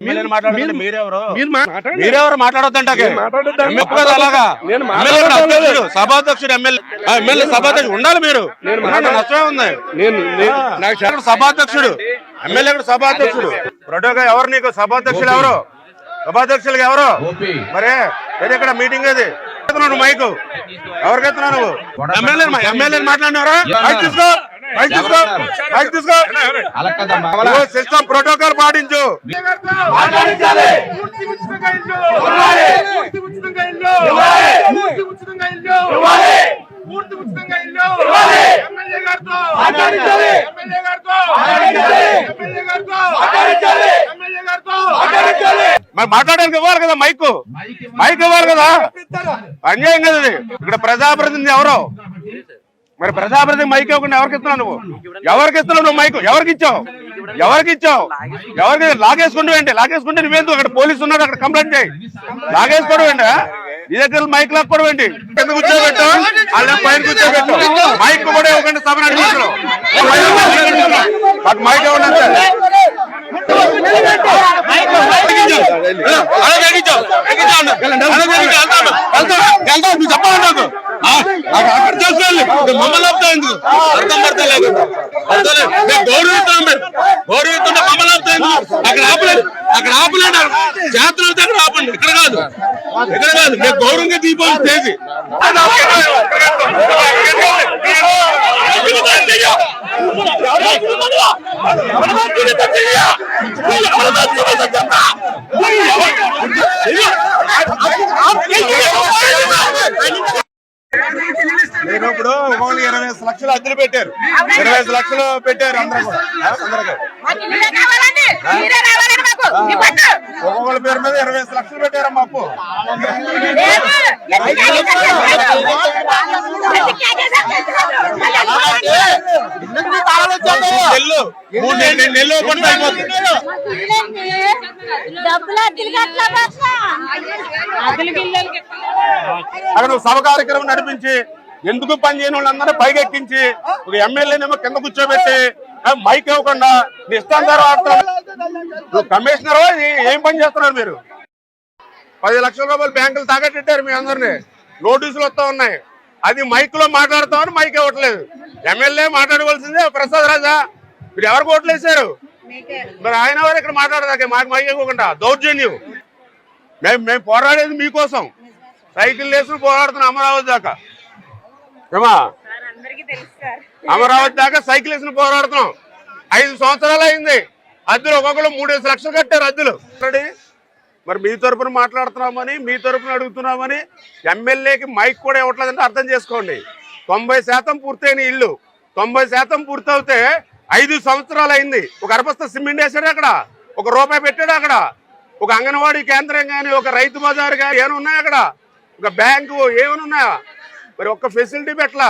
మీరు. మీరెవరు? మాట్లాడొద్దంటే నేను మాట్లాడొద్దండి. ఎప్పుడు అలాగా? నేను ఎమ్మెల్యే కూడా మాట్లాడొద్దు. అధ్యక్షుడు సభాధ్యక్షుడు ఎమ్మెల్యే. సభాధ్యక్షుడు ఉండాలి మీరు. నష్టమే ఉంది. నేను సభాధ్యక్షుడు. ఎమ్మెల్యే కూడా సభాధ్యక్షుడు. ప్రోటోగా ఎవరు నీకు? సభాధ్యక్షులు ఎవరు? సభాధ్యక్షులు ఎవరు? మరే ఏది ఇక్కడ మీటింగ్ అది మైకు? ఎవరికి ఎత్తున్నావు నువ్వు ఎమ్మెల్యే ఎమ్మెల్యే మాట్లాడినారా తీసుకో సిస్టమ్ ప్రోటోకాల్ పాటించు. పూర్తి ఉచితంగా ఇల్లు. పూర్తి ఉచితంగా ఇల్లు. పూర్తి ఉచితంగా ఇల్లు. పూర్తి ఉచితంగా ఇల్లు. ఎమ్మెల్యే గారితో. ఎమ్మెల్యే గారితో. ఎమ్మెల్యే గారితో. ఎమ్మెల్యే గారితో. మరి మాట్లాడడానికి ఇవ్వాలి కదా మైక్ మైక్ ఇవ్వాలి కదా? అన్యాయం కదా ఇక్కడ ప్రజాప్రతినిధి ఎవరు? మరి ప్రజాప్రతి మైక్ ఇవ్వకుండా ఎవరికి ఇస్తున్నావు నువ్వు? ఎవరికి ఇస్తున్నావు నువ్వు మైక్? ఎవరికి ఇచ్చావు? ఎవరికి ఇచ్చావు? ఎవరికి లాగేసుకుంటూ ఏంటి? లాగేసుకుంటే నువ్వేందుకు అక్కడ పోలీసు ఉన్నాడు అక్కడ కంప్లైంట్ చేయి. లాగేసుకోవడం ఏంటి? నీ దగ్గర మైక్ లాక్కోవడం ఏంటి? కింద కూర్చోబెట్టు. వాళ్ళ పైన కూర్చోబెట్టు. మైక్ కూడా ఇవ్వకండి సభ నడిపిస్తున్నావు మైక్ ఇవ్వండి చెప్పండి మమ్మల్ని ఆపుతావు ఎందుకు అర్థం పడతలేదు అర్థం మేము గౌరవిస్తున్నాం మేము గౌరవిస్తుంటే మమ్మల్ని ఆపుతావు ఎందుకు అక్కడ ఆపలేదు అక్కడ ఆపలేదు చేతులు అయితే అక్కడ ఆపండి ఇక్కడ కాదు ఇక్కడ కాదు మేము గౌరవంగా దీపావళి స్టేజ్ నేను ఇప్పుడు ఒక్కొక్కరు ఇరవై ఐదు లక్షలు అద్దెలు పెట్టారు. ఇరవై ఐదు లక్షలు పెట్టారు అందరూ కూడా. పేరు మీద ఇరవై ఐదు లక్షలు పెట్టారమ్మా అప్పు లేదు ఎందుకు నెల్లు డబ్బులు అద్దెలు అక్కడ నువ్వు సభ కార్యక్రమం నడిపించి ఎందుకు పని చేయని వాళ్ళందరూ పైకెక్కించి ఒక ఎమ్మెల్యేనేమో కింద కూర్చోబెట్టి మైక్ ఇవ్వకుండా నీ నువ్వు కమిషనర్ ఏం పని చేస్తున్నారు మీరు? పది లక్షల రూపాయలు బ్యాంకులు తాగట్టెట్టారు మీ అందరినీ. నోటీసులు వస్తా ఉన్నాయి. అది మైక్లో మాట్లాడతామని మైక్ ఇవ్వట్లేదు. ఎమ్మెల్యే మాట్లాడవలసిందే. ప్రసాద్ రాజా మీరు ఎవరికి ఓట్లు వేశారు? మరి ఆయన వారు ఇక్కడ మాట్లాడదాకే? మాకు మైక్ ఇవ్వకుండా. దౌర్జన్యం. మేము మేము పోరాడేది మీకోసం. సైకిల్ వేసుకుని పోరాడుతున్నాం అమరావతి దాకా. ఏమా? అమరావతి దాకా సైకిల్ వేసుకుని పోరాడుతున్నాం. ఐదు సంవత్సరాలు అయింది. అద్దెలు ఒక్కొక్కరు మూడేసి లక్షలు కట్టారు అద్దెలు? మరి మీ తరపున మాట్లాడుతున్నామని మీ తరపున అడుగుతున్నామని ఎమ్మెల్యేకి మైక్ కూడా ఇవ్వట్లేదంటే అర్థం చేసుకోండి. తొంభై శాతం పూర్తయిన ఇల్లు. తొంభై శాతం పూర్తవుతే ఐదు సంవత్సరాలు అయింది. ఒక అరబస్త సిమెంట్ వేసాడు అక్కడ. ఒక రూపాయి పెట్టాడు అక్కడ. ఒక అంగన్వాడీ కేంద్రం కానీ ఒక రైతు బజార్ కానీ ఏమైనా ఉన్నాయా అక్కడ? ఒక బ్యాంకు ఏమైనా ఉన్నాయా? మరి ఒక్క ఫెసిలిటీ పెట్టలా?